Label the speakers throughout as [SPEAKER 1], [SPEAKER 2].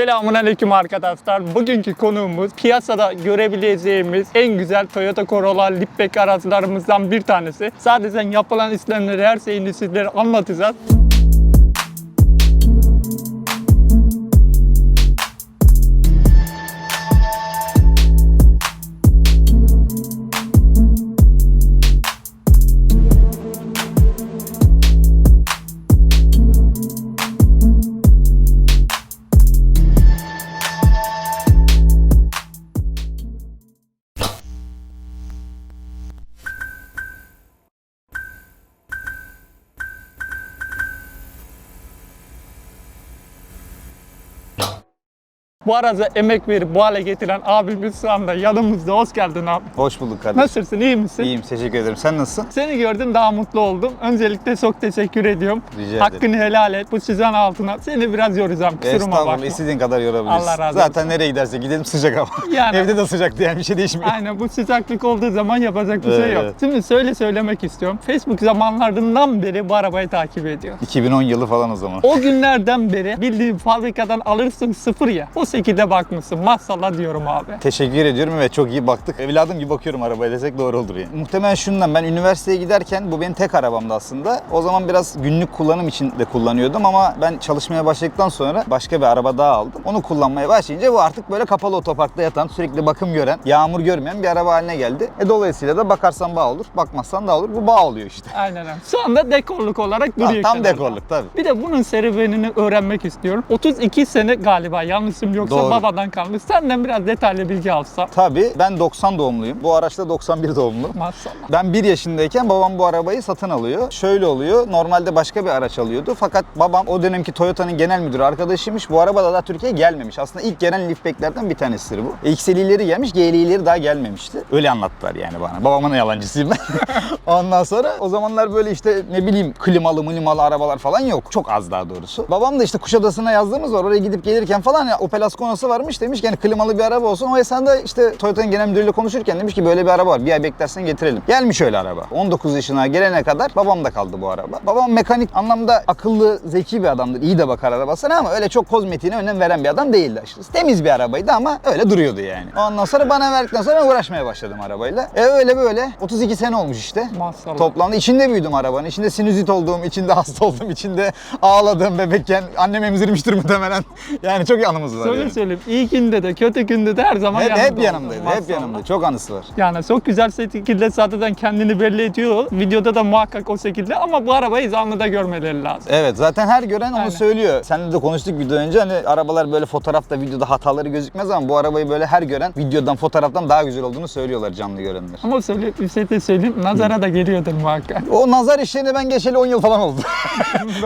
[SPEAKER 1] Selamun aleyküm arkadaşlar. Bugünkü konuğumuz piyasada görebileceğimiz en güzel Toyota Corolla Liftback araçlarımızdan bir tanesi. Sadece yapılan işlemleri her şeyini sizlere anlatacağız. Bu araca emek verip bu hale getiren abimiz şu anda yanımızda. Hoş geldin abi.
[SPEAKER 2] Hoş bulduk kardeşim.
[SPEAKER 1] Nasılsın, iyi misin?
[SPEAKER 2] İyiyim, teşekkür ederim. Sen nasılsın?
[SPEAKER 1] Seni gördüm daha mutlu oldum. Öncelikle çok teşekkür ediyorum.
[SPEAKER 2] Rica ederim.
[SPEAKER 1] Hakkını helal et. Bu sizin altına. Seni biraz yoracağım. Kusuruma
[SPEAKER 2] Estağfurullah,
[SPEAKER 1] bakma.
[SPEAKER 2] istediğin kadar yorabilirsin.
[SPEAKER 1] Allah razı
[SPEAKER 2] Zaten nereye giderse gidelim sıcak hava.
[SPEAKER 1] Yani-
[SPEAKER 2] Evde de sıcaktı yani bir şey değişmiyor.
[SPEAKER 1] Aynen bu sıcaklık olduğu zaman yapacak bir şey yok.
[SPEAKER 2] Evet.
[SPEAKER 1] Şimdi söyle söylemek istiyorum. Facebook zamanlarından beri bu arabayı takip ediyor.
[SPEAKER 2] 2010 yılı falan o zaman.
[SPEAKER 1] O günlerden beri bildiğin fabrikadan alırsın sıfır ya. O şekilde bakmışsın. Maşallah diyorum abi.
[SPEAKER 2] Teşekkür ediyorum ve çok iyi baktık. Evladım gibi bakıyorum arabaya desek doğru olur yani. Muhtemelen şundan ben üniversiteye giderken bu benim tek arabamdı aslında. O zaman biraz günlük kullanım için de kullanıyordum ama ben çalışmaya başladıktan sonra başka bir araba daha aldım. Onu kullanmaya başlayınca bu artık böyle kapalı otoparkta yatan, sürekli bakım gören, yağmur görmeyen bir araba haline geldi. E dolayısıyla da bakarsan bağ olur, bakmazsan da olur. Bu bağ oluyor işte.
[SPEAKER 1] Aynen öyle. Şu anda dekorluk olarak duruyor.
[SPEAKER 2] tam
[SPEAKER 1] kenarda.
[SPEAKER 2] dekorluk tabii.
[SPEAKER 1] Bir de bunun serüvenini öğrenmek istiyorum. 32 sene galiba yanlışım yoksa
[SPEAKER 2] Doğru.
[SPEAKER 1] babadan kalmış. Senden biraz detaylı bilgi alsam.
[SPEAKER 2] Tabii ben 90 doğumluyum. Bu araçta 91 doğumlu.
[SPEAKER 1] Maşallah.
[SPEAKER 2] Ben 1 yaşındayken babam bu arabayı satın alıyor. Şöyle oluyor. Normalde başka bir araç alıyordu. Fakat babam o dönemki Toyota'nın genel müdürü arkadaşıymış. Bu araba da daha Türkiye'ye gelmemiş. Aslında ilk gelen liftbacklerden bir tanesidir bu. XL'leri gelmiş, GL'leri daha gelmemişti. Öyle anlattılar yani bana. Babamın yalancısıyım ben. Ondan sonra o zamanlar böyle işte ne bileyim klimalı minimalı arabalar falan yok. Çok az daha doğrusu. Babam da işte Kuşadası'na yazdığımız var. Oraya gidip gelirken falan ya Opel Ascona'sı varmış demiş ki yani klimalı bir araba olsun. O esnada işte Toyota'nın genel müdürüyle konuşurken demiş ki böyle bir araba var. Bir ay beklersen getirelim. Gelmiş öyle araba. 19 yaşına gelene kadar babam da kaldı bu araba. Babam mekanik anlamda akıllı, zeki bir adamdır. İyi de bakar arabasına ama öyle çok kozmetiğine önem veren bir adam değildi açıkçası. Temiz bir arabaydı ama öyle duruyordu yani. Ondan sonra bana verdikten sonra ben uğraşmaya başladım arabayla. E öyle böyle 32 sene olmuş işte.
[SPEAKER 1] Maşallah.
[SPEAKER 2] Toplamda içinde büyüdüm arabanın. İçinde sinüzit olduğum, içinde hasta olduğum, içinde ağladığım bebekken annem emzirmiştir muhtemelen. Yani çok anımız var.
[SPEAKER 1] Söyle
[SPEAKER 2] yani.
[SPEAKER 1] söyleyeyim. iyi günde de kötü günde de her zaman
[SPEAKER 2] Hep, hep yanımdaydı, hep yanımda. Çok anısı var.
[SPEAKER 1] Yani çok güzel şekilde zaten kendini belli ediyor. Videoda da muhakkak o şekilde ama bu arabayı canlıda görmeleri lazım.
[SPEAKER 2] Evet zaten her gören onu
[SPEAKER 1] Aynen.
[SPEAKER 2] söylüyor. Seninle de konuştuk video önce hani arabalar böyle fotoğrafta videoda hataları gözükmez ama bu arabayı böyle her gören videodan fotoğraftan daha güzel olduğunu söylüyorlar canlı görenler.
[SPEAKER 1] Ama söyle, bir şey de söyleyeyim. Nazara da geliyordur muhakkak.
[SPEAKER 2] O nazar işlerine ben geçeli 10 yıl falan oldu.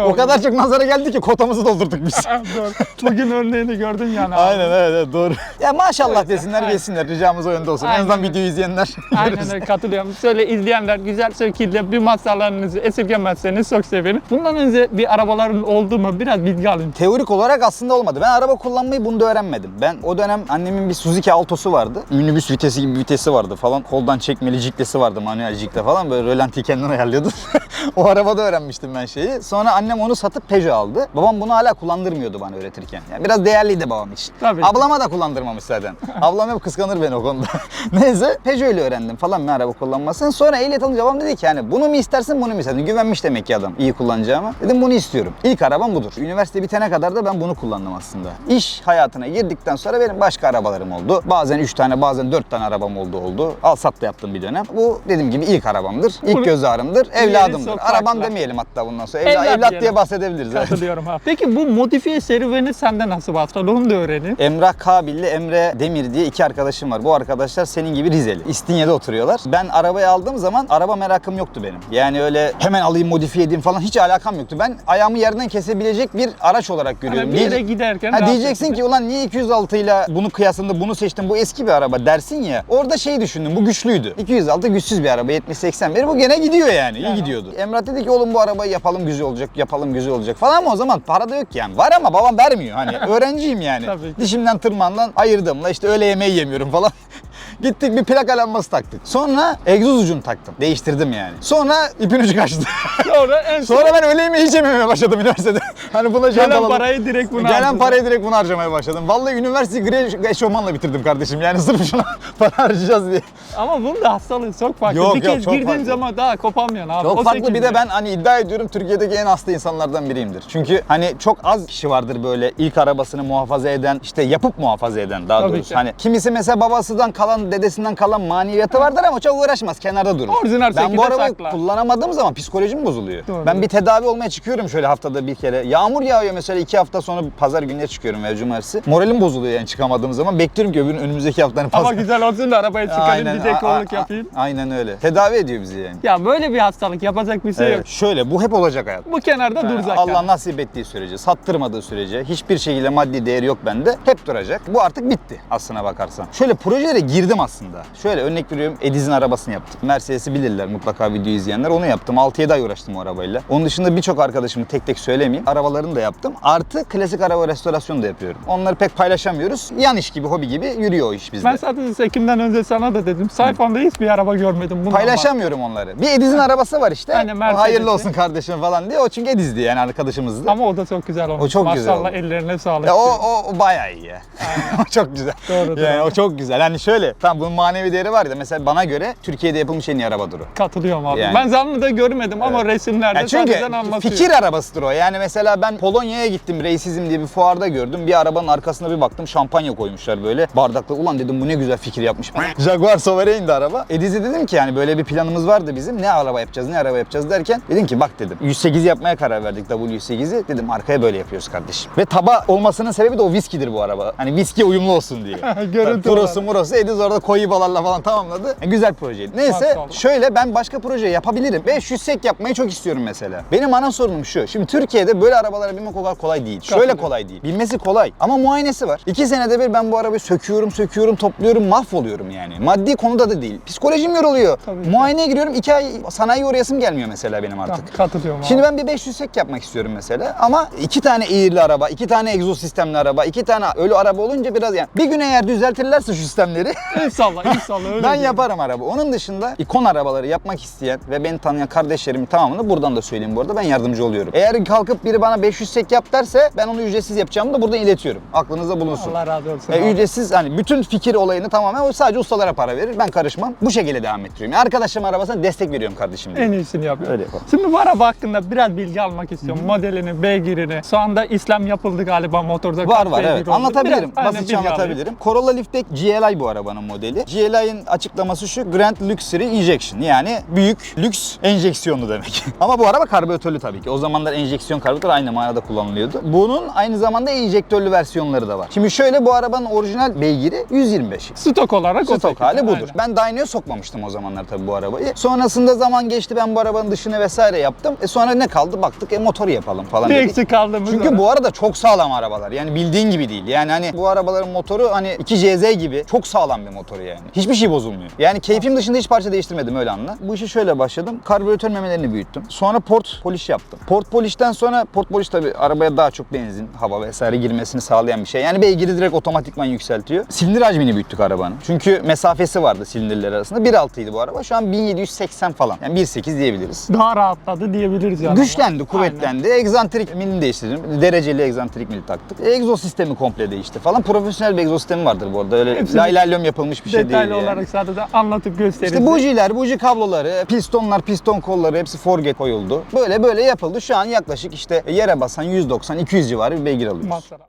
[SPEAKER 2] O kadar çok nazara geldi ki kotamızı doldurduk biz.
[SPEAKER 1] Bugün örneğini gördün yani. Abi.
[SPEAKER 2] Aynen evet, evet doğru. Ya maşallah desinler geçsinler ricamız o yönde olsun.
[SPEAKER 1] Aynen
[SPEAKER 2] En azından videoyu izleyenler.
[SPEAKER 1] Aynen öyle katılıyorum. Şöyle izleyenler güzel şekilde bir masallarınızı esirgemezseniz çok sevinirim. Bundan önce bir arabaların oldu mu biraz bilgi alayım.
[SPEAKER 2] Teorik olarak aslında olmadı. Ben araba kullanmayı bunda öğrenmedim. Ben o dönem annemin bir Suzuki Alto'su vardı. Minibüs vitesi gibi bir vitesi vardı falan. Koldan çekmeli jiklesi vardı manuel jikle falan. Böyle rölantiyi kendin ayarlıyordu. o arabada öğrenmiştim ben şeyi. Sonra annem onu satıp Peugeot aldı. Babam bunu hala kullandırmıyordu bana öğretirken. Yani biraz değerliydi babam için.
[SPEAKER 1] Tabii.
[SPEAKER 2] Ablama da kullandırmamış zaten. Ablam hep kıskanır beni o konuda. Neyse Peugeot ile öğrendim falan ben araba kullanmasını. Sonra ehliyet alınca babam dedi ki yani bunu mu istersin bunu mu istersin? Güvenmiş demek ki adam iyi kullanacağıma. Dedim bunu istiyorum. İlk arabam budur. Üniversite bitene kadar da ben bunu kullandım aslında. İş hayatına girdikten sonra benim başka arabalarım oldu. Bazen 3 tane bazen 4 tane arabam oldu oldu. Al sat da yaptım bir dönem. Bu dediğim gibi ilk arabamdır. İlk
[SPEAKER 1] Bunu-
[SPEAKER 2] göz ağrımdır. Evladımdır. Arabam demeyelim hatta bundan sonra.
[SPEAKER 1] Evlat
[SPEAKER 2] Evlat, evlat diye bahsedebiliriz. evet.
[SPEAKER 1] Katılıyorum ha. Peki bu modifiye serüveni sende nasıl başladı onu da öğrenin.
[SPEAKER 2] Emrah Kabil'le Emre Demir diye iki arkadaşım var. Bu arkadaşlar senin gibi Rizeli. İstinye'de oturuyorlar. Ben arabayı aldığım zaman araba merakım yoktu benim. Yani öyle hemen alayım modifiye edeyim falan hiç alakam yoktu. Ben ayağımı yerden kesebilecek bir araç olarak görüyorum.
[SPEAKER 1] Hani bir yere giderken
[SPEAKER 2] Ha diyeceksin ki ulan niye 206 ile bunu kıyasında bunu seçtin bu eski bir araba dersin ya. Orada şey düşündüm bu güçlüydü. 206 güçsüz bir araba 70-80 beri bu gene gidiyor yani. iyi
[SPEAKER 1] Yani.
[SPEAKER 2] gidiyordu. Emrah dedi ki oğlum bu arabayı yapalım güzel olacak yapalım güzel olacak falan ama o zaman para da yok yani. Var ama babam vermiyor hani öğrenciyim yani.
[SPEAKER 1] Tabii ki.
[SPEAKER 2] Dişimden tırmandan ayırdığımla işte öğle yemeği yemiyorum falan. Gittik bir plaka lambası taktık. Sonra egzoz ucunu taktım. Değiştirdim yani. Sonra ipin ucu kaçtı.
[SPEAKER 1] Sonra en son
[SPEAKER 2] Sonra ben öğle yemeği hiç yememeye başladım üniversitede. Hani buna
[SPEAKER 1] gelen
[SPEAKER 2] alalım.
[SPEAKER 1] parayı direkt buna
[SPEAKER 2] Gelen
[SPEAKER 1] harcadın.
[SPEAKER 2] parayı direkt bunu harcamaya başladım. Vallahi üniversiteyi gri eşofmanla bitirdim kardeşim. Yani sırf şuna para harcayacağız diye.
[SPEAKER 1] Ama bunun da hastalığı çok farklı.
[SPEAKER 2] Yok,
[SPEAKER 1] bir
[SPEAKER 2] yok,
[SPEAKER 1] kez
[SPEAKER 2] çok
[SPEAKER 1] girdiğin
[SPEAKER 2] farklı.
[SPEAKER 1] zaman daha kopamıyorsun abi.
[SPEAKER 2] Çok
[SPEAKER 1] O
[SPEAKER 2] farklı bir de ben hani iddia ediyorum Türkiye'deki en hasta insanlardan biriyimdir. Çünkü hani çok az kişi vardır böyle ilk arabasını muhafaza eden, işte yapıp muhafaza eden daha
[SPEAKER 1] Tabii
[SPEAKER 2] doğrusu.
[SPEAKER 1] ki.
[SPEAKER 2] Hani kimisi mesela babasından kalan, dedesinden kalan maneviyatı vardır ama çok uğraşmaz, kenarda durur.
[SPEAKER 1] Orijinal
[SPEAKER 2] ben
[SPEAKER 1] şekilde
[SPEAKER 2] bu arabayı
[SPEAKER 1] saklar.
[SPEAKER 2] kullanamadığım zaman psikolojim bozuluyor.
[SPEAKER 1] Doğru.
[SPEAKER 2] Ben bir tedavi olmaya çıkıyorum şöyle haftada bir kere. Yağmur yağıyor mesela iki hafta sonra pazar gününe çıkıyorum veya cumartesi. Moralim bozuluyor yani çıkamadığım zaman. Bekliyorum ki öbürün önümüzdeki haftanın pazar.
[SPEAKER 1] Ama güzel olsun da arabaya çıkarayım bir
[SPEAKER 2] a-
[SPEAKER 1] dekolluk
[SPEAKER 2] a-
[SPEAKER 1] yapayım.
[SPEAKER 2] Aynen öyle. Tedavi ediyor bizi yani.
[SPEAKER 1] Ya böyle bir hastalık yapacak bir şey yok.
[SPEAKER 2] Evet. Şöyle bu hep olacak hayat.
[SPEAKER 1] Bu kenarda duracak.
[SPEAKER 2] Allah
[SPEAKER 1] yani.
[SPEAKER 2] nasip ettiği sürece, sattırmadığı sürece hiçbir şekilde maddi değeri yok bende. Hep duracak. Bu artık bitti aslına bakarsan. Şöyle projelere girdim aslında. Şöyle örnek veriyorum Ediz'in arabasını yaptık. Mercedes'i bilirler mutlaka video izleyenler. Onu yaptım. 6-7 ay uğraştım o arabayla. Onun dışında birçok arkadaşımı tek tek söylemeyeyim. Arabalarını da yaptım. Artı klasik araba restorasyonu da yapıyorum. Onları pek paylaşamıyoruz. Yan iş gibi, hobi gibi yürüyor o iş bizde.
[SPEAKER 1] Ben zaten Ekim'den önce sana da dedim. Sayfamda hiçbir araba görmedim. Bundan
[SPEAKER 2] Paylaşamıyorum onları. Bir Ediz'in arabası var işte.
[SPEAKER 1] Aynen,
[SPEAKER 2] O
[SPEAKER 1] Mercedes'i.
[SPEAKER 2] hayırlı olsun kardeşim falan diye. O çünkü Ediz'di yani arkadaşımızdı.
[SPEAKER 1] Ama o da çok güzel olmuş.
[SPEAKER 2] O çok güzel
[SPEAKER 1] Maşallah
[SPEAKER 2] oldu.
[SPEAKER 1] ellerine sağlık.
[SPEAKER 2] Ya o, o, o bayağı iyi o çok güzel.
[SPEAKER 1] Doğrudur
[SPEAKER 2] Yani o çok güzel. Hani şöyle, tam bunun manevi değeri var ya. Mesela bana göre Türkiye'de yapılmış en iyi arabadır o.
[SPEAKER 1] Katılıyorum abi.
[SPEAKER 2] Yani.
[SPEAKER 1] Ben canlı da görmedim ama resimlerde
[SPEAKER 2] Ya çünkü
[SPEAKER 1] sadece anlatıyor.
[SPEAKER 2] fikir arabasıdır o. Yani mesela ben Polonya'ya gittim Reisizm diye bir fuarda gördüm. Bir arabanın arkasına bir baktım şampanya koymuşlar böyle bardakla. Ulan dedim bu ne güzel fikir yapmış. Jaguar Sovereign'di araba. Ediz'e dedim ki yani böyle bir planımız vardı bizim. Ne araba yapacağız ne araba yapacağız derken dedim ki bak dedim 108 yapmaya karar verdik W108'i. Dedim arkaya böyle yapıyoruz kardeşim. Ve taba olmasının sebebi de o viskidir bu araba. Hani viski uyumlu olsun diye.
[SPEAKER 1] Görüntü
[SPEAKER 2] Prosu
[SPEAKER 1] olarak.
[SPEAKER 2] murosu Ediz orada koyu balarla falan tamamladı. E, güzel projeydi. Neyse şöyle ben başka proje yapabilirim. 500 sek yapmayı çok istiyorum mesela. Benim ana sorunum şu. Şimdi Türkiye'de böyle arabalara binmek o kadar kolay değil. Şöyle kolay değil. Bilmesi kolay. Ama muayenesi var. İki senede bir ben bu arabayı söküyorum, söküyorum, topluyorum, mahvoluyorum yani. Maddi konuda da değil. Psikolojim yoruluyor.
[SPEAKER 1] Tabii.
[SPEAKER 2] Muayeneye giriyorum. iki ay sanayi uğrayasım gelmiyor mesela benim artık.
[SPEAKER 1] Tamam, Katılıyorum abi.
[SPEAKER 2] Şimdi ben bir 500 sek yapmak istiyorum mesela ama iki tane eğirli araba, iki tane egzoz sistemli araba, iki tane ölü araba olunca biraz yani bir gün eğer düzeltirlerse şu sistemleri
[SPEAKER 1] İnşallah inşallah öyle.
[SPEAKER 2] ben
[SPEAKER 1] değil.
[SPEAKER 2] yaparım araba. Onun dışında ikon arabaları yapmak isteyen ve beni tanıyan kardeşlerimin tamamını buradan da söyleyeyim bu arada ben yardımcı oluyorum. Eğer kalkıp biri bana 500 sek yap derse ben onu ücretsiz yapacağımı da buradan iletiyorum. Aklınızda bulunsun.
[SPEAKER 1] Allah razı olsun.
[SPEAKER 2] E,
[SPEAKER 1] abi.
[SPEAKER 2] ücretsiz hani bütün fikir olayını tamamen o sadece ustalara para verir. Ben karışmam. Bu şekilde devam ettiriyorum. Yani arkadaşlarım arabasına destek veriyorum kardeşim diye.
[SPEAKER 1] En iyisini yapıyor.
[SPEAKER 2] Öyle yapalım.
[SPEAKER 1] Şimdi bu araba hakkında biraz bilgi almak istiyorum. Modelini, beygirini. Şu anda İslam yapıldı galiba motorda.
[SPEAKER 2] Var var evet.
[SPEAKER 1] oldu?
[SPEAKER 2] Anlatabilirim.
[SPEAKER 1] Biraz,
[SPEAKER 2] Basitçe
[SPEAKER 1] bilgi alayım.
[SPEAKER 2] anlatabilirim. Corolla Liftback GLI bu arabanın modeli. GLI'nin açıklaması şu Grand Luxury Injection. Yani büyük lüks enjeksiyonlu demek. Ama bu araba karbüratörlü tabii ki. O zamanlar enjeksiyon karbüratör aynı manada kullanılıyordu. Bunun aynı zamanda enjektörlü versiyonları da var. Şimdi şöyle bu arabanın orijinal beygiri 125.
[SPEAKER 1] Stok olarak o
[SPEAKER 2] Stok
[SPEAKER 1] şekilde,
[SPEAKER 2] hali budur.
[SPEAKER 1] aynen.
[SPEAKER 2] Ben dyno'ya sokmamıştım o zamanlar tabii bu arabayı. Sonrasında zaman geçti ben bu arabanın dışını vesaire yaptım. E sonra ne kaldı? Baktık e motoru yapalım falan
[SPEAKER 1] Bir
[SPEAKER 2] dedik.
[SPEAKER 1] eksik kaldığımız
[SPEAKER 2] Çünkü bu arada çok sağlam arabalar. Yani bildiğin gibi değil. Yani hani bu arabaların motoru hani 2CZ gibi çok sağlam bir motoru yani. Hiçbir şey bozulmuyor. Yani keyfim dışında hiç parça değiştirmedim öyle anla. Bu işi şöyle başladım. Karbüratör memelerini büyüttüm. Sonra port polish yaptım. Port polish'ten sonra port polish tabii arabaya daha çok benzin, hava vesaire girmesini sağlayan bir şey. Yani beygiri direkt otomatikman yükseltiyor. Silindir hacmini büyüttük arabanın. Çünkü mesafesi vardı silindirler arasında. 1.6 idi bu araba. Şu an 1780 falan. Yani 1.8 diyebiliriz.
[SPEAKER 1] Daha rahatladı diyebiliriz yani.
[SPEAKER 2] Güçlendi, kuvvetlendi. Egzantrik milini değiştirdim. Dereceli egzantrik mil taktık. Egzoz sistemi komple değişti falan. Profesyonel bir egzoz sistemi vardır bu arada. Öyle lay lay lom yapılmış bir şey değil.
[SPEAKER 1] Detaylı
[SPEAKER 2] yani.
[SPEAKER 1] olarak sadece anlatıp gösteririz.
[SPEAKER 2] İşte bujiler, buji kabloları, pistonlar, piston kolları hepsi forge koyuldu. Böyle böyle yapıldı. Şu an yaklaşık işte yere basan 190-200 civarı bir beygir alıyoruz.
[SPEAKER 1] Masraf.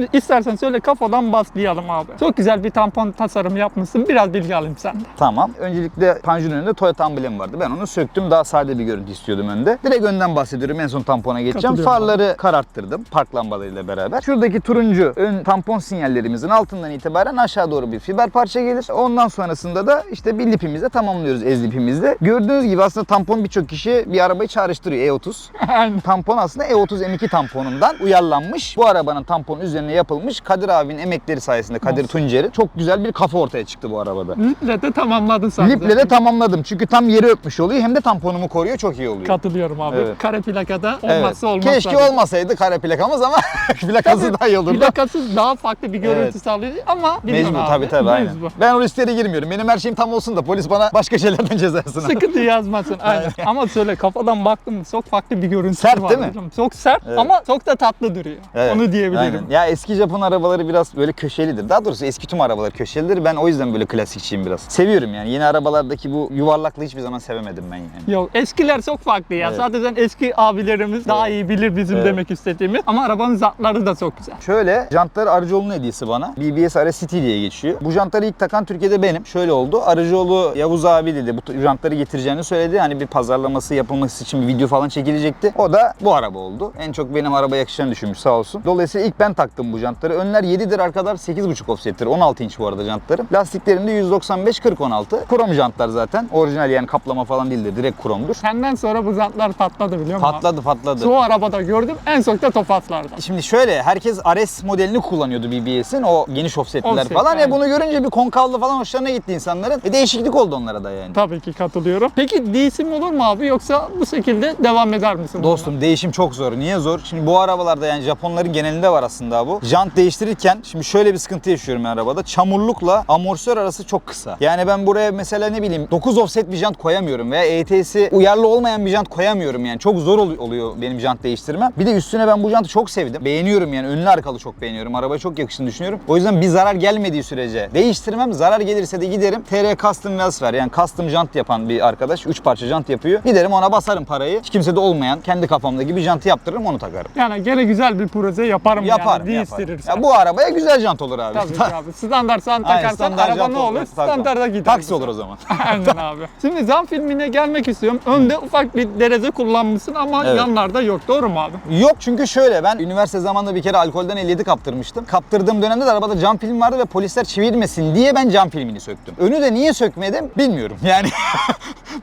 [SPEAKER 1] Şimdi istersen söyle kafadan başlayalım abi. Çok güzel bir tampon tasarımı yapmışsın. Biraz bilgi alayım senden.
[SPEAKER 2] Tamam. Öncelikle panjurun önünde Toyota amblemi vardı. Ben onu söktüm. Daha sade bir görüntü istiyordum önde. Direkt önden bahsediyorum. En son tampona geçeceğim. Farları kararttırdım. Park lambalarıyla beraber. Şuradaki turuncu ön tampon sinyallerimizin altından itibaren aşağı doğru bir fiber parça gelir. Ondan sonrasında da işte bir lipimizle tamamlıyoruz ez lipimizle. Gördüğünüz gibi aslında tampon birçok kişi bir arabayı çağrıştırıyor E30.
[SPEAKER 1] Aynen.
[SPEAKER 2] Tampon aslında E30 M2 tamponundan uyarlanmış. Bu arabanın tamponu üzerine yapılmış yapılmış. Kadir abinin emekleri sayesinde Kadir
[SPEAKER 1] Of.
[SPEAKER 2] Tuncer'in çok güzel bir kafa ortaya çıktı bu arabada.
[SPEAKER 1] Liple de tamamladın sen.
[SPEAKER 2] Liple de tamamladım. Çünkü tam yeri öpmüş oluyor hem de tamponumu koruyor. Çok iyi oluyor.
[SPEAKER 1] Katılıyorum abi.
[SPEAKER 2] Evet.
[SPEAKER 1] Kare plakada
[SPEAKER 2] Evet.
[SPEAKER 1] olmazsa olmaz.
[SPEAKER 2] Keşke
[SPEAKER 1] zaten.
[SPEAKER 2] olmasaydı kare plakamız ama plakası daha iyi olurdu.
[SPEAKER 1] Plakasız daha farklı bir görüntü
[SPEAKER 2] Evet.
[SPEAKER 1] sağlıyor ama
[SPEAKER 2] Mecbur
[SPEAKER 1] abi.
[SPEAKER 2] tabii tabii aynen.
[SPEAKER 1] Mecbur.
[SPEAKER 2] Ben o risklere girmiyorum. Benim her şeyim tam olsun da polis bana başka şeylerden ceza yazsın.
[SPEAKER 1] Sıkıntı yazmasın aynen. ama söyle kafadan baktım çok farklı bir görüntüsü
[SPEAKER 2] Sert
[SPEAKER 1] var.
[SPEAKER 2] değil mi?
[SPEAKER 1] hocam. Çok sert
[SPEAKER 2] Evet.
[SPEAKER 1] ama çok da tatlı duruyor.
[SPEAKER 2] Evet,
[SPEAKER 1] Onu diyebilirim.
[SPEAKER 2] Aynen. Ya eski Japon arabaları biraz böyle köşelidir. Daha doğrusu eski tüm arabalar köşelidir. Ben o yüzden böyle klasikçiyim biraz. Seviyorum yani. Yeni arabalardaki bu yuvarlaklığı hiçbir zaman sevemedim ben yani.
[SPEAKER 1] Yok eskiler çok farklı ya.
[SPEAKER 2] Evet.
[SPEAKER 1] Zaten eski abilerimiz daha iyi bilir bizim
[SPEAKER 2] Evet.
[SPEAKER 1] demek istediğimiz. Ama arabanın zatları da çok güzel.
[SPEAKER 2] Şöyle jantlar Arıcıoğlu'nun hediyesi bana. BBS RS City diye geçiyor. Bu jantları ilk takan Türkiye'de benim. Şöyle oldu. Arıcıoğlu Yavuz abi dedi bu jantları getireceğini söyledi. Hani bir pazarlaması yapılması için bir video falan çekilecekti. O da bu araba oldu. En çok benim araba yakışan düşünmüş sağ olsun. Dolayısıyla ilk ben taktım bu jantları. Önler 7'dir arkalar 8.5 offset'tir. 16 inç bu arada jantlarım. Lastiklerinde 195 40 16. Krom jantlar zaten. Orijinal yani kaplama falan değildir. Direkt kromdur.
[SPEAKER 1] Senden sonra bu zatlar patladı biliyor musun?
[SPEAKER 2] Patladı patladı.
[SPEAKER 1] Çoğu arabada gördüm en çok da Tofaşlarda.
[SPEAKER 2] Şimdi şöyle herkes RS modelini kullanıyordu BBS'in o geniş offsetler
[SPEAKER 1] Offset,
[SPEAKER 2] falan.
[SPEAKER 1] aynen.
[SPEAKER 2] E bunu görünce bir konkavlı falan hoşlarına gitti insanların. E değişiklik oldu onlara da yani.
[SPEAKER 1] Tabii ki katılıyorum. Peki değişim olur mu abi yoksa bu şekilde devam eder misin?
[SPEAKER 2] Dostum değişim çok zor. Niye zor? Şimdi bu arabalarda yani Japonların genelinde var aslında bu. Jant değiştirirken şimdi şöyle bir sıkıntı yaşıyorum arabada. Çamurlukla amortisör arası çok kısa. Yani ben buraya mesela ne bileyim 9 offset bir jant koyamıyorum veya ETS'i uyarlı olmayan bir jant koyamıyorum yani. Çok zor ol- oluyor benim jant değiştirmem. Bir de üstüne ben bu jantı çok sevdim. Beğeniyorum yani önlü arkalı çok beğeniyorum. Arabaya çok yakıştığını düşünüyorum. O yüzden bir zarar gelmediği sürece değiştirmem. Zarar gelirse de giderim. TR Custom Wheels var. Yani custom jant yapan bir arkadaş. 3 parça jant yapıyor. Giderim ona basarım parayı. Hiç kimsede olmayan kendi kafamdaki bir jantı yaptırırım onu takarım.
[SPEAKER 1] Yani gene güzel bir proje yaparım
[SPEAKER 2] Yaparım,
[SPEAKER 1] yani
[SPEAKER 2] yaparım.
[SPEAKER 1] Değiştirirsen.
[SPEAKER 2] Ya bu arabaya güzel jant olur abi.
[SPEAKER 1] Tabii ki abi. Standart sen
[SPEAKER 2] Aynen,
[SPEAKER 1] takarsan
[SPEAKER 2] standart
[SPEAKER 1] araba
[SPEAKER 2] jant
[SPEAKER 1] ne olur?
[SPEAKER 2] tak-
[SPEAKER 1] Standarda gider.
[SPEAKER 2] Taksi olur o zaman.
[SPEAKER 1] Aynen abi. Şimdi zam filmine gelmek istiyorum. Önde ufak bir derece kullanmışsın ama
[SPEAKER 2] Evet.
[SPEAKER 1] yanlarda yok. Doğru mu abi?
[SPEAKER 2] Yok çünkü şöyle ben üniversite zamanında bir kere alkolden 57 kaptırmıştım. Kaptırdığım dönemde de arabada cam film vardı ve polisler çevirmesin diye ben cam filmini söktüm. Önü de niye sökmedim bilmiyorum. Yani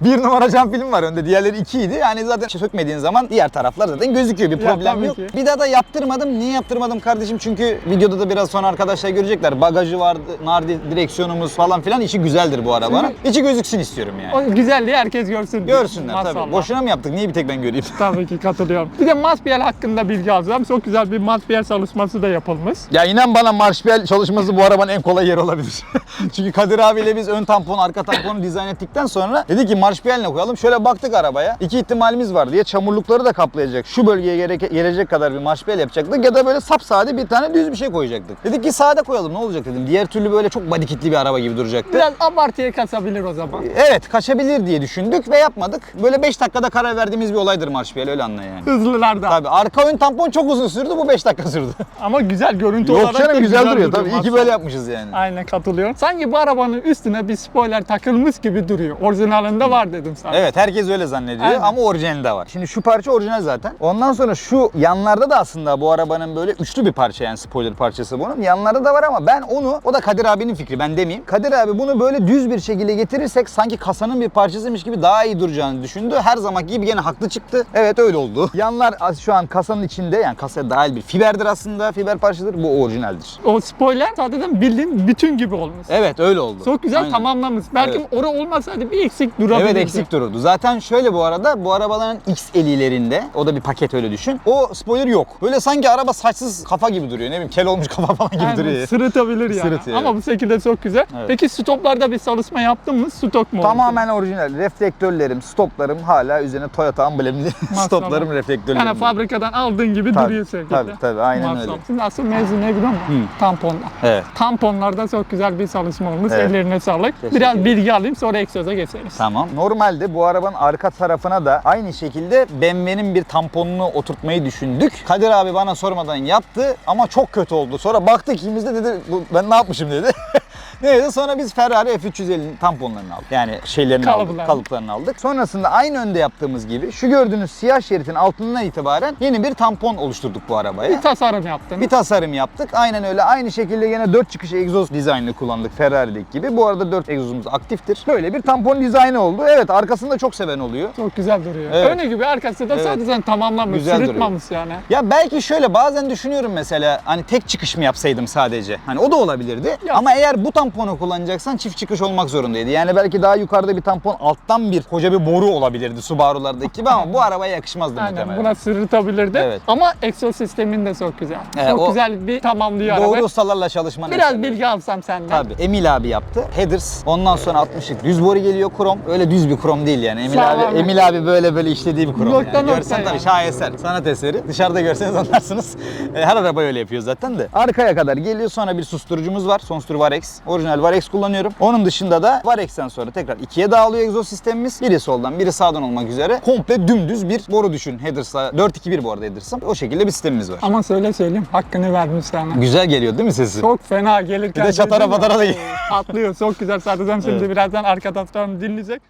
[SPEAKER 2] bir numara cam film var önde diğerleri ikiydi. Yani zaten sökmediğin zaman diğer taraflar zaten gözüküyor bir
[SPEAKER 1] Ya
[SPEAKER 2] problem
[SPEAKER 1] tabii
[SPEAKER 2] yok.
[SPEAKER 1] ki.
[SPEAKER 2] Bir daha da yaptırmadım. Niye yaptırmadım kardeşim? Çünkü videoda da biraz sonra arkadaşlar görecekler. Bagajı vardı, nar di- direksiyonumuz falan filan. İçi güzeldir bu arabanın. İçi gözüksün istiyorum yani.
[SPEAKER 1] O güzelliği herkes görsün.
[SPEAKER 2] Görsünler tabii.
[SPEAKER 1] Maşallah.
[SPEAKER 2] Boşuna mı yaptık? Niye bir tek ben göreyim?
[SPEAKER 1] Tabii ki katılıyorum. Bir de Maspiyel hakkında bilgi alacağım. Çok güzel bir Maspiyel çalışması da yapılmış.
[SPEAKER 2] Ya inan bana marşpiyel çalışması bu arabanın en kolay yeri olabilir. Çünkü Kadir abiyle biz ön tampon, arka tamponu dizayn ettikten sonra dedi ki marşpiyel ne koyalım? Şöyle baktık arabaya. İki ihtimalimiz var diye çamurlukları da kaplayacak. Şu bölgeye gelecek kadar bir marşpiyel yapacaktık ya da böyle sapsade bir tane düz bir şey koyacaktık. Dedik ki sade koyalım ne olacak dedim. Diğer türlü böyle çok badikitli bir araba gibi duracaktı.
[SPEAKER 1] Biraz abartıya kaçabilir o zaman.
[SPEAKER 2] Evet kaçabilir diye düşündük ve yapmadık. Böyle 5 dakikada karar verdiğimiz bir olaydır marşpiyel öyle anla yani.
[SPEAKER 1] Hızlılarda.
[SPEAKER 2] Tabii arka ön tampon çok uzun sürdü bu 5 dakika sürdü.
[SPEAKER 1] Ama güzel görüntü
[SPEAKER 2] Yok
[SPEAKER 1] olarak da
[SPEAKER 2] canım güzel duruyor tabii. İyi ki böyle yapmışız yani.
[SPEAKER 1] Aynen katılıyorum. Sanki bu arabanın üstüne bir spoiler takılmış gibi duruyor. Orijinalinde var dedim sana.
[SPEAKER 2] Evet herkes öyle zannediyor
[SPEAKER 1] Aynen.
[SPEAKER 2] ama orijinalinde var. Şimdi şu parça orijinal zaten. Ondan sonra şu yanlarda da aslında bu arabanın böyle üçlü bir parça yani spoiler parçası bunun. Yanlarda da var ama ben onu, o da Kadir abinin fikri ben demeyeyim. Kadir abi bunu böyle düz bir şekilde getirirsek sanki kasanın bir parçasıymış gibi daha iyi duracağını düşündü. Her zamanki gibi gene haklı çıktı. Evet öyle oldu. Yanlar şu an kasanın içinde yani kasaya dahil bir fiberdir aslında. Fiber parçadır. Bu orijinaldir.
[SPEAKER 1] O spoiler zaten bildiğin bütün gibi olmuş.
[SPEAKER 2] Evet öyle oldu.
[SPEAKER 1] Çok güzel
[SPEAKER 2] Aynen.
[SPEAKER 1] tamamlamış. Belki
[SPEAKER 2] Evet.
[SPEAKER 1] ora olmasaydı bir eksik durabilirdi.
[SPEAKER 2] Evet eksik dururdu. Zaten şöyle bu arada bu arabaların X elilerinde o da bir paket öyle düşün. O spoiler yok. Böyle sanki araba saçsız kafa gibi duruyor. Ne bileyim kel olmuş kafa falan gibi
[SPEAKER 1] Aynen,
[SPEAKER 2] duruyor.
[SPEAKER 1] sırıtabilir yani.
[SPEAKER 2] Sırıtıyor,
[SPEAKER 1] Ama bu şekilde çok güzel.
[SPEAKER 2] Evet.
[SPEAKER 1] Peki stoplarda bir çalışma yaptın mı? Stok mu? oldu?
[SPEAKER 2] Tamamen orijinal. Reflektörlerim, stoplarım hala üzerine Toyota amblemli. stoplarım, reflektörlerim.
[SPEAKER 1] Yani fabrikadan aldığın gibi
[SPEAKER 2] Tabii,
[SPEAKER 1] duruyor sevgili.
[SPEAKER 2] tabii, tabii, aynen
[SPEAKER 1] Maşallah.
[SPEAKER 2] öyle.
[SPEAKER 1] Şimdi asıl mevzu ne biliyor musun? Tamponda.
[SPEAKER 2] Evet.
[SPEAKER 1] Tamponlarda çok güzel bir çalışma olmuş.
[SPEAKER 2] Evet.
[SPEAKER 1] Ellerine sağlık.
[SPEAKER 2] Teşekkür
[SPEAKER 1] Biraz bilgi alayım sonra egzoza geçeriz.
[SPEAKER 2] Tamam. Normalde bu arabanın arka tarafına da aynı şekilde BMW'nin bir tamponunu oturtmayı düşündük. Kadir abi bana sormadan yaptı ama çok kötü oldu. Sonra baktık ikimiz de dedi ben ne yapmışım dedi. Neyse sonra biz Ferrari F350'nin tamponlarını aldık. Yani şeylerini aldık,
[SPEAKER 1] Kalıplarını.
[SPEAKER 2] aldık. Sonrasında aynı önde yaptığımız gibi şu gördüğünüz siyah şeritin altından itibaren yeni bir tampon oluşturduk bu arabaya.
[SPEAKER 1] Bir tasarım yaptın.
[SPEAKER 2] Bir tasarım yaptık. Aynen öyle. Aynı şekilde yine 4 çıkış egzoz dizaynını kullandık Ferrari'deki gibi. Bu arada 4 egzozumuz aktiftir. Böyle bir tampon dizaynı oldu. Evet arkasında çok seven oluyor.
[SPEAKER 1] Çok güzel duruyor.
[SPEAKER 2] Evet.
[SPEAKER 1] Önü gibi arkası da
[SPEAKER 2] Evet.
[SPEAKER 1] sadece tamamlanmış,
[SPEAKER 2] Güzel duruyor.
[SPEAKER 1] sırıtmamış yani.
[SPEAKER 2] Ya belki şöyle bazen düşünüyorum mesela hani tek çıkış mı yapsaydım sadece. Hani o da olabilirdi.
[SPEAKER 1] Ya-
[SPEAKER 2] Ama eğer bu tamponu kullanacaksan çift çıkış olmak zorundaydı. Yani belki daha yukarıda bir tampon alttan bir koca bir boru olabilirdi Subaru'lardaki gibi ama bu arabaya yakışmazdı
[SPEAKER 1] Aynen
[SPEAKER 2] muhtemelen.
[SPEAKER 1] buna sırıtabilirdi.
[SPEAKER 2] Evet.
[SPEAKER 1] Ama egzoz sistemin de çok güzel.
[SPEAKER 2] Evet,
[SPEAKER 1] çok
[SPEAKER 2] o-
[SPEAKER 1] güzel bir tamamlıyor
[SPEAKER 2] Doğru
[SPEAKER 1] araba.
[SPEAKER 2] ustalarla çalışmanı
[SPEAKER 1] Biraz
[SPEAKER 2] istedim.
[SPEAKER 1] bilgi alsam senden.
[SPEAKER 2] Tabii. Emil abi yaptı. Headers. Ondan sonra 60'lık düz boru geliyor krom. Öyle düz bir krom değil yani. Emil
[SPEAKER 1] Sağlam.
[SPEAKER 2] abi Emil abi böyle böyle işlediği bir krom
[SPEAKER 1] Nokta
[SPEAKER 2] yani. Görsen tabii
[SPEAKER 1] yani.
[SPEAKER 2] şaheser. Sanat eseri. Dışarıda görseniz anlarsınız. E, Her araba öyle yapıyor zaten de. Arkaya kadar geliyor. Sonra bir susturucumuz var. Sonstur Varex. Orijinal Varex kullanıyorum. Onun dışında da Varex'ten sonra tekrar ikiye dağılıyor egzoz sistemimiz. Biri soldan biri sağdan olmak üzere. Komple dümdüz bir boru düşün. Headers'a 4-2-1 bu arada Headers'ım. O şekilde bir sistemimiz var.
[SPEAKER 1] Ama söyle söyleyeyim hakkını vermiş sana.
[SPEAKER 2] Güzel geliyor değil mi sesi?
[SPEAKER 1] Çok fena gelirken.
[SPEAKER 2] Bir de çatara patara da
[SPEAKER 1] Atlıyor çok güzel. Sadece şimdi birazdan arka taraftan dinleyecek.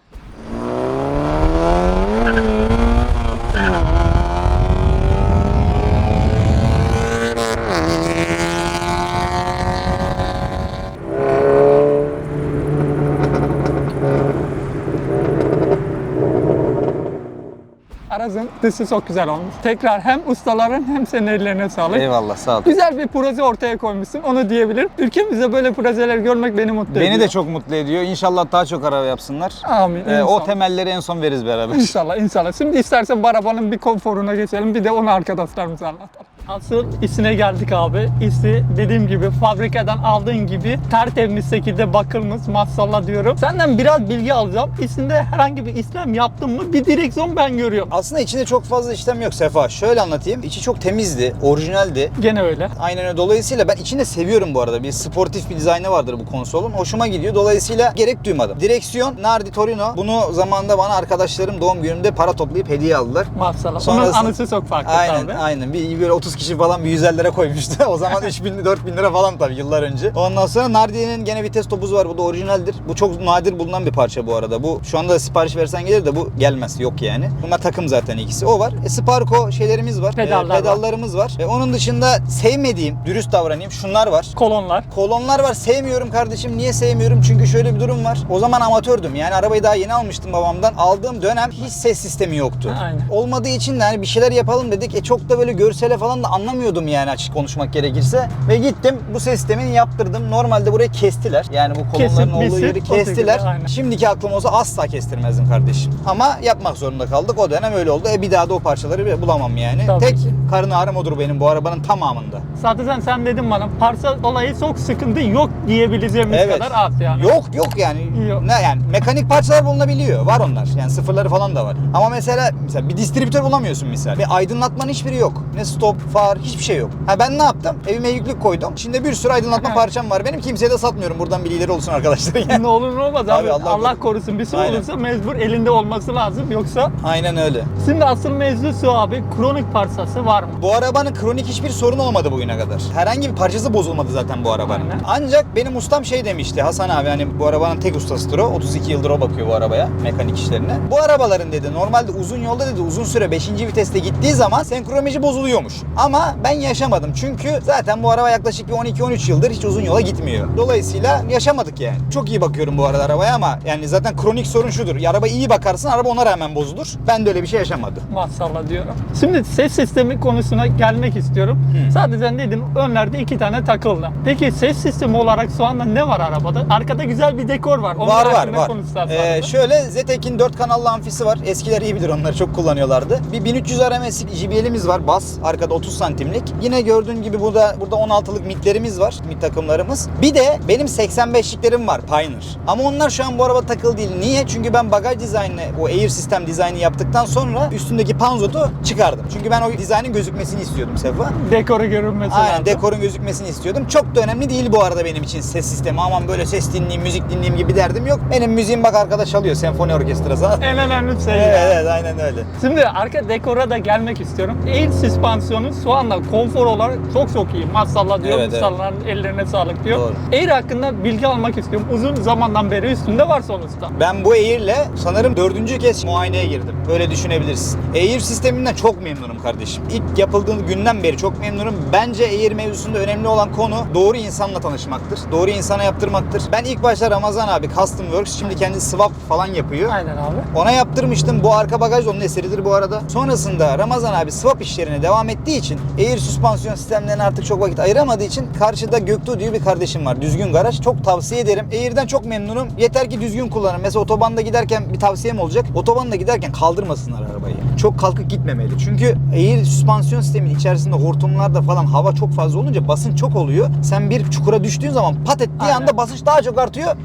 [SPEAKER 1] Aracın dışı çok güzel olmuş. Tekrar hem ustaların hem senin ellerine sağlık.
[SPEAKER 2] Eyvallah sağ ol.
[SPEAKER 1] Güzel bir proje ortaya koymuşsun onu diyebilirim. Ülkemizde böyle projeler görmek beni mutlu ediyor.
[SPEAKER 2] Beni de çok mutlu ediyor. İnşallah daha çok araba yapsınlar.
[SPEAKER 1] Amin.
[SPEAKER 2] Ee, o temelleri en son veririz beraber.
[SPEAKER 1] İnşallah inşallah. Şimdi istersen bu arabanın bir konforuna geçelim bir de onu arkadaşlarımıza anlatalım. Asıl isine geldik abi. İsi dediğim gibi fabrikadan aldığın gibi tertemiz şekilde bakılmış maşallah diyorum. Senden biraz bilgi alacağım. İsinde herhangi bir işlem yaptın mı? Bir direksiyon ben görüyorum.
[SPEAKER 2] Aslında içinde çok fazla işlem yok Sefa. Şöyle anlatayım. İçi çok temizdi, orijinaldi.
[SPEAKER 1] Gene öyle.
[SPEAKER 2] Aynen öyle. Dolayısıyla ben içini de seviyorum bu arada. Bir sportif bir dizaynı vardır bu konsolun. Hoşuma gidiyor. Dolayısıyla gerek duymadım. Direksiyon Nardi Torino. Bunu zamanında bana arkadaşlarım doğum günümde para toplayıp hediye aldılar.
[SPEAKER 1] Maşallah.
[SPEAKER 2] Sonrası-
[SPEAKER 1] Onun anısı çok farklı
[SPEAKER 2] Aynen
[SPEAKER 1] tabii.
[SPEAKER 2] aynen. Bir böyle 30 kişi falan bir 150'lere koymuştu. o zaman 3000 4000 lira falan tabii yıllar önce. Ondan sonra Nardi'nin gene vites topuzu var. Bu da orijinaldir. Bu çok nadir bulunan bir parça bu arada. Bu şu anda sipariş versen gelir de bu gelmez. Yok yani. Bunlar takım zaten ikisi. O var. E, Sparko şeylerimiz var.
[SPEAKER 1] Pedallar var.
[SPEAKER 2] pedallarımız var. Ve onun dışında sevmediğim, dürüst davranayım. Şunlar var.
[SPEAKER 1] Kolonlar.
[SPEAKER 2] Kolonlar var. Sevmiyorum kardeşim. Niye sevmiyorum? Çünkü şöyle bir durum var. O zaman amatördüm. Yani arabayı daha yeni almıştım babamdan. Aldığım dönem hiç ses sistemi yoktu.
[SPEAKER 1] Aynen.
[SPEAKER 2] Olmadığı için de hani bir şeyler yapalım dedik. E çok da böyle görsele falan da anlamıyordum yani açık konuşmak gerekirse. Ve gittim bu ses sistemini yaptırdım. Normalde burayı kestiler. Yani bu kolonların
[SPEAKER 1] Kesip
[SPEAKER 2] olduğu yeri
[SPEAKER 1] o şekilde,
[SPEAKER 2] kestiler.
[SPEAKER 1] aynen.
[SPEAKER 2] Şimdiki aklım olsa asla kestirmezdim kardeşim. Ama yapmak zorunda kaldık. O dönem öyle oldu. E bir daha da o parçaları bulamam yani.
[SPEAKER 1] Tabii
[SPEAKER 2] Tek
[SPEAKER 1] ki.
[SPEAKER 2] karın ağrım odur benim bu arabanın tamamında.
[SPEAKER 1] Zaten sen dedin bana parça olayı çok sıkıntı yok diyebileceğimiz
[SPEAKER 2] Evet.
[SPEAKER 1] kadar az yani.
[SPEAKER 2] Yok yok yani.
[SPEAKER 1] Yok.
[SPEAKER 2] Ne yani mekanik parçalar bulunabiliyor. Var onlar. Yani sıfırları falan da var. Ama mesela mesela bir distribütör bulamıyorsun misal. Bir aydınlatmanın hiçbiri yok. Ne stop, far, hiçbir şey yok. Ha ben ne yaptım? Evime yüklük koydum. Şimdi bir sürü aydınlatma parçam var. Benim kimseye de satmıyorum. Buradan bilgileri olsun arkadaşlar.
[SPEAKER 1] Ne olur ne olmaz abi.
[SPEAKER 2] Abi
[SPEAKER 1] Allah,
[SPEAKER 2] Allah
[SPEAKER 1] korusun bir şey
[SPEAKER 2] Aynen.
[SPEAKER 1] olursa mecbur elinde olması lazım yoksa.
[SPEAKER 2] Aynen öyle.
[SPEAKER 1] Şimdi asıl mevzu şu abi kronik parçası var mı?
[SPEAKER 2] Bu arabanın kronik hiçbir sorun olmadı bugüne kadar. Herhangi bir parçası bozulmadı zaten bu arabanın.
[SPEAKER 1] Aynen.
[SPEAKER 2] Ancak benim ustam şey demişti Hasan abi hani bu arabanın tek ustasıdır o. 32 yıldır o bakıyor bu arabaya mekanik işlerine. Bu arabaların dedi normalde uzun yolda dedi uzun süre 5. viteste gittiği zaman senkromeji bozuluyormuş. Ama ben yaşamadım çünkü zaten bu araba yaklaşık bir 12-13 yıldır hiç uzun yola gitmiyor. Dolayısıyla yaşamadık yani. Çok iyi bakıyorum bu arada arabaya ama yani zaten kronik sorun şudur. Ya araba iyi bakarsın araba ona rağmen bozulur. Ben de öyle bir şey yaşamadım.
[SPEAKER 1] Maşallah diyorum. Şimdi ses sistemi konusuna gelmek istiyorum.
[SPEAKER 2] Hı.
[SPEAKER 1] Sadece dedim önlerde iki tane takıldı. Peki ses sistemi olarak şu anda ne var arabada? Arkada güzel bir dekor var. Onun
[SPEAKER 2] var var var. Ee, şöyle Zetek'in 4 kanallı amfisi var. Eskiler iyi bilir onları çok kullanıyorlardı. Bir 1300 RMS'lik JBL'imiz var bas. Arkada 30 santimlik. Yine gördüğün gibi burada burada 16'lık midlerimiz var. Mid takımlarımız. Bir de benim 85'liklerim var Pioneer. Ama onlar şu an bu araba takılı değil. Niye? Çünkü ben bagaj dizaynını, o air sistem dizaynı yaptıktan sonra üstündeki panzotu çıkardım. Çünkü ben o dizaynın gözükmesini istiyordum Sefa.
[SPEAKER 1] Dekoru görünmesi
[SPEAKER 2] Aynen
[SPEAKER 1] lazım.
[SPEAKER 2] dekorun gözükmesini istiyordum. Çok da önemli değil bu arada benim için ses sistemi. Aman böyle ses dinleyeyim, müzik dinleyeyim gibi derdim yok. Benim müziğim bak arkada çalıyor senfoni orkestrası.
[SPEAKER 1] En önemli şey.
[SPEAKER 2] evet,
[SPEAKER 1] ya.
[SPEAKER 2] evet aynen öyle.
[SPEAKER 1] Şimdi arka dekora da gelmek istiyorum. Air süspansiyonu şu anda konfor olarak çok çok iyi. Maşallah diyor,
[SPEAKER 2] Evet, evet.
[SPEAKER 1] insanların ellerine sağlık diyor.
[SPEAKER 2] Doğru.
[SPEAKER 1] Air hakkında bilgi almak istiyorum. Uzun zamandan beri üstünde var sonuçta.
[SPEAKER 2] Ben bu Air'le sanırım dördüncü kez muayeneye girdim. Öyle düşünebilirsin. Air sisteminden çok memnunum kardeşim. İlk yapıldığı günden beri çok memnunum. Bence Air mevzusunda önemli olan konu doğru insanla tanışmaktır. Doğru insana yaptırmaktır. Ben ilk başta Ramazan abi Custom Works şimdi kendi swap falan yapıyor.
[SPEAKER 1] Aynen abi.
[SPEAKER 2] Ona yaptırmıştım. Bu arka bagaj onun eseridir bu arada. Sonrasında Ramazan abi swap işlerine devam ettiği için Air süspansiyon sistemlerine artık çok vakit ayıramadığı için karşıda Göktuğ diye bir kardeşim var. Düzgün garaj. Çok tavsiye ederim. Air'den çok memnunum. Yeter ki düzgün kullanın. Mesela otobanda giderken bir tavsiyem olacak. Otobanda giderken kaldırmasınlar arabayı. Çok kalkıp gitmemeli. Çünkü Air süspansiyon sistemin içerisinde hortumlarda falan hava çok fazla olunca basınç çok oluyor. Sen bir çukura düştüğün zaman pat ettiği
[SPEAKER 1] Aynen.
[SPEAKER 2] anda basınç daha çok artıyor.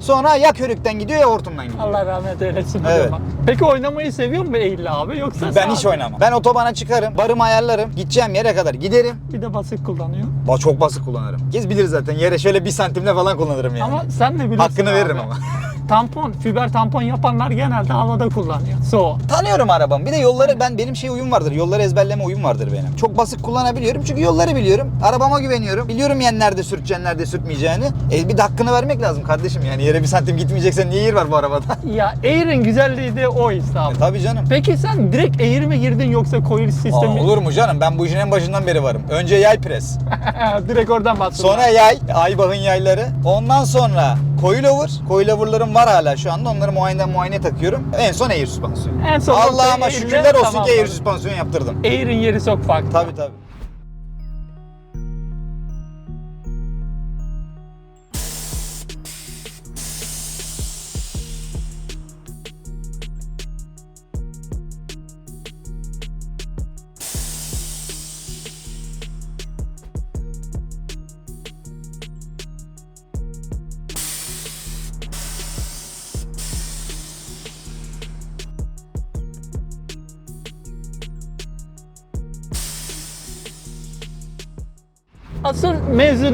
[SPEAKER 2] Sonra ya körükten gidiyor ya hortumdan gidiyor.
[SPEAKER 1] Allah rahmet eylesin.
[SPEAKER 2] Evet.
[SPEAKER 1] Peki oynamayı seviyor mu Air'le abi yoksa
[SPEAKER 2] Ben hiç oynamam. Ben otobana çıkarım, barımı ayarlarım, gideceğim yere kadar giderim.
[SPEAKER 1] Bir de basık kullanıyor.
[SPEAKER 2] Ba çok basit kullanırım. Gez bilir zaten yere şöyle bir santimle falan kullanırım yani.
[SPEAKER 1] Ama sen de biliyorsun
[SPEAKER 2] Hakkını
[SPEAKER 1] abi.
[SPEAKER 2] veririm ama.
[SPEAKER 1] Tampon, fiber tampon yapanlar genelde havada kullanıyor. So.
[SPEAKER 2] Tanıyorum arabamı. Bir de yolları ben benim şey uyum vardır. Yolları ezberleme uyum vardır benim. Çok basit kullanabiliyorum çünkü yolları biliyorum. Arabama güveniyorum. Biliyorum yani nerede sürteceğini, nerede sürtmeyeceğini. E bir de hakkını vermek lazım kardeşim yani. Yere bir santim gitmeyeceksen niye yer var bu arabada?
[SPEAKER 1] Ya Air'in güzelliği de o işte abi.
[SPEAKER 2] e, tabii canım.
[SPEAKER 1] Peki sen direkt Air mi girdin yoksa coil
[SPEAKER 2] Aa,
[SPEAKER 1] sistemi?
[SPEAKER 2] olur mu canım? Ben bu işin en başından beri varım. Önce yay pres.
[SPEAKER 1] direkt oradan bastın.
[SPEAKER 2] Sonra yay, Aybah'ın yayları. Ondan sonra coilover. Coilover'larım var hala şu anda. Onları muayeneden muayene takıyorum. En son air süspansiyon.
[SPEAKER 1] En son
[SPEAKER 2] Allah'ıma şükürler olsun ki air süspansiyon yaptırdım.
[SPEAKER 1] Air'in yeri çok farklı.
[SPEAKER 2] Tabii tabii.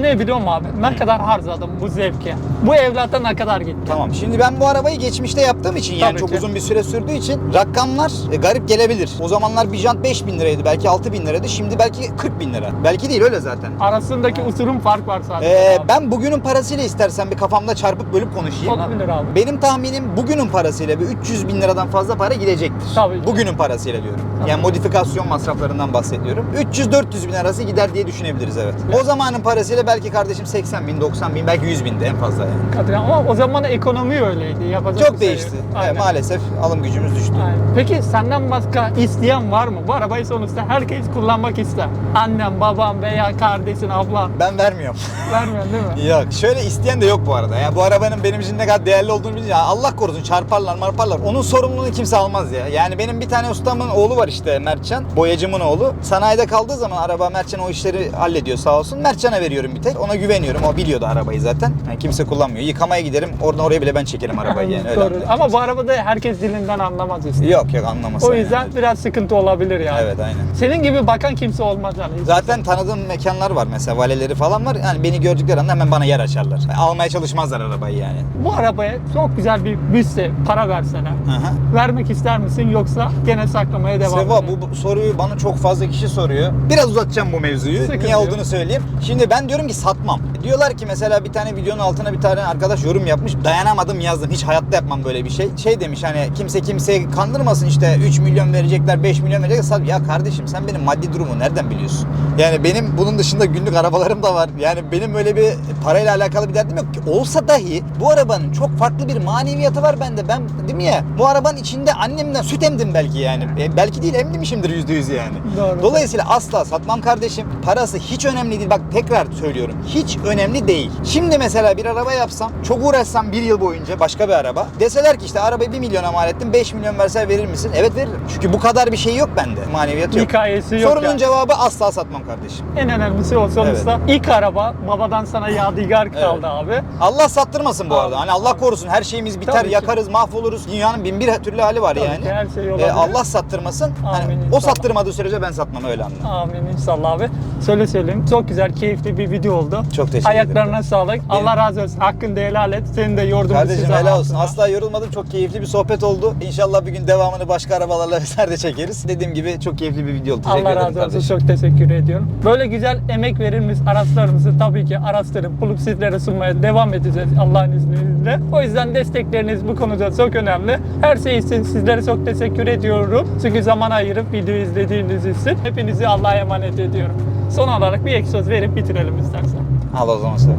[SPEAKER 1] Mevzu ne biliyor musun abi? Ne kadar harcadım bu zevke? Bu evlata ne kadar gitti?
[SPEAKER 2] Tamam. Şimdi ben bu arabayı geçmişte yaptığım için yani
[SPEAKER 1] Tabii
[SPEAKER 2] çok
[SPEAKER 1] ki.
[SPEAKER 2] uzun bir süre sürdüğü için rakamlar e, garip gelebilir. O zamanlar bir jant 5 bin liraydı. Belki 6 bin liraydı. Şimdi belki 40 bin lira. Belki değil öyle zaten.
[SPEAKER 1] Arasındaki uçurum fark var sadece.
[SPEAKER 2] Ee,
[SPEAKER 1] abi.
[SPEAKER 2] ben bugünün parasıyla istersen bir kafamda çarpıp bölüp konuşayım.
[SPEAKER 1] Olabilir abi.
[SPEAKER 2] Benim tahminim bugünün parasıyla bir 300 bin liradan fazla para gidecektir.
[SPEAKER 1] Tabii ki.
[SPEAKER 2] Bugünün parasıyla diyorum. Yani modifikasyon masraflarından bahsediyorum. 300-400 bin arası gider diye düşünebiliriz evet. O zamanın parasıyla belki kardeşim 80 bin, 90 bin, belki 100 bindi en fazla yani.
[SPEAKER 1] Kadir, Ama o zaman ekonomi öyleydi. Yapacak
[SPEAKER 2] Çok
[SPEAKER 1] bir şey yok.
[SPEAKER 2] değişti.
[SPEAKER 1] Aynen.
[SPEAKER 2] Evet, maalesef alım gücümüz düştü.
[SPEAKER 1] Aynen. Peki senden başka isteyen var mı? Bu arabayı sonuçta herkes kullanmak ister. Annem, babam veya kardeşin, ablan.
[SPEAKER 2] Ben vermiyorum.
[SPEAKER 1] Vermiyorsun değil mi?
[SPEAKER 2] yok. Şöyle isteyen de yok bu arada. Ya bu arabanın benim için ne kadar değerli olduğunu bilince ya Allah korusun çarparlar marparlar. Onun sorumluluğunu kimse almaz ya. Yani benim bir tane ustamın oğlu var işte Mertcan. Boyacımın oğlu. Sanayide kaldığı zaman araba Mertcan o işleri hallediyor sağ olsun. Mertcan'a veriyorum bir tek. Ona güveniyorum. O biliyordu arabayı zaten. Yani kimse kullanmıyor. Yıkamaya giderim. Oradan oraya bile ben çekerim arabayı yani. Öyle
[SPEAKER 1] Doğru. Ama bu arabada herkes dilinden anlamaz işte.
[SPEAKER 2] Yok yok anlamasın.
[SPEAKER 1] O yüzden biraz sıkıntı olabilir yani.
[SPEAKER 2] Evet aynen.
[SPEAKER 1] Senin gibi bakan kimse olmaz yani.
[SPEAKER 2] Zaten tanıdığım mekanlar var mesela valeleri falan var. Yani beni gördükleri anda hemen bana yer açarlar. Almaya çalışmazlar arabayı yani.
[SPEAKER 1] Bu arabaya çok güzel bir büste para versene.
[SPEAKER 2] Hı.
[SPEAKER 1] Vermek ister misin yoksa gene saklamaya devam
[SPEAKER 2] Seva
[SPEAKER 1] edeyim?
[SPEAKER 2] bu bu soruyu bana çok fazla kişi soruyor. Biraz uzatacağım bu mevzuyu.
[SPEAKER 1] Sıkıntı
[SPEAKER 2] Niye
[SPEAKER 1] yok.
[SPEAKER 2] olduğunu söyleyeyim. Şimdi ben diyorum ki satmam. Diyorlar ki mesela bir tane videonun altına bir tane arkadaş yorum yapmış. Dayanamadım yazdım. Hiç hayatta yapmam böyle bir şey. Şey demiş hani kimse kimseyi kandırmasın işte 3 milyon verecekler 5 milyon verecekler. Sat- Ya kardeşim sen benim maddi durumu nereden biliyorsun? Yani benim bunun dışında günlük arabalarım da var. Yani benim öyle bir parayla alakalı bir derdim yok ki. Olsa dahi bu arabanın çok farklı bir maneviyatı var bende. Ben değil mi ya? Bu arabanın içinde annemden süt emdim belki yani. E, belki değil emdimişimdir yüzde yüz yani.
[SPEAKER 1] Doğru.
[SPEAKER 2] Dolayısıyla asla satmam kardeşim. Parası hiç önemli değil. Bak tekrar söylüyorum. Hiç önemli değil. Şimdi mesela bir araba yapsam, çok uğraşsam bir yıl boyunca başka bir araba. Deseler ki işte arabayı 1 milyona mal ettim, 5 milyon verse verir misin? Evet veririm. Çünkü bu kadar bir şey yok bende. Maneviyatı yok.
[SPEAKER 1] Hikayesi yok
[SPEAKER 2] Sorunun
[SPEAKER 1] yani.
[SPEAKER 2] cevabı asla satmam kardeşim.
[SPEAKER 1] En önemlisi o sonuçta ilk araba babadan sana yadigar kaldı abi.
[SPEAKER 2] Allah sattırmasın bu
[SPEAKER 1] Abi,
[SPEAKER 2] arada. Hani Allah
[SPEAKER 1] abi.
[SPEAKER 2] korusun her şeyimiz biter,
[SPEAKER 1] Tabii ki.
[SPEAKER 2] yakarız, mahvoluruz. Dünyanın bin bir türlü hali var
[SPEAKER 1] Tabii
[SPEAKER 2] yani.
[SPEAKER 1] ki her şey
[SPEAKER 2] Ee,
[SPEAKER 1] olabilir.
[SPEAKER 2] Allah sattırmasın. Hani
[SPEAKER 1] Amin
[SPEAKER 2] o
[SPEAKER 1] inşallah.
[SPEAKER 2] sattırmadığı sürece ben satmam öyle anla.
[SPEAKER 1] Amin inşallah abi. Söyle söyleyeyim. Çok güzel, keyifli bir video oldu.
[SPEAKER 2] Çok teşekkür
[SPEAKER 1] Ayaklarına
[SPEAKER 2] ederim.
[SPEAKER 1] sağlık. Allah razı olsun. Hakkını da helal et. Senin de yordun
[SPEAKER 2] Kardeşim helal olsun. Asla yorulmadım. Çok keyifli bir sohbet oldu. İnşallah bir gün devamını başka arabalarla vesaire de çekeriz. Dediğim gibi çok keyifli bir video oldu. Teşekkür
[SPEAKER 1] Allah razı olsun.
[SPEAKER 2] kardeşim.
[SPEAKER 1] Çok teşekkür ediyorum. Böyle güzel emek verilmiş araçlarımızı tabii ki araçları bulup sizlere sunmaya devam edeceğiz Allah'ın izniyle. O yüzden destekleriniz bu konuda çok önemli. Her şey için sizlere çok teşekkür ediyorum. Çünkü zaman ayırıp videoyu izlediğiniz için hepinizi Allah'a emanet ediyorum. Son olarak bir egzoz verip bitirelim istersen.
[SPEAKER 2] Al o zaman sen.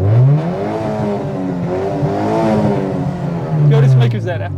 [SPEAKER 1] Görüşmek üzere.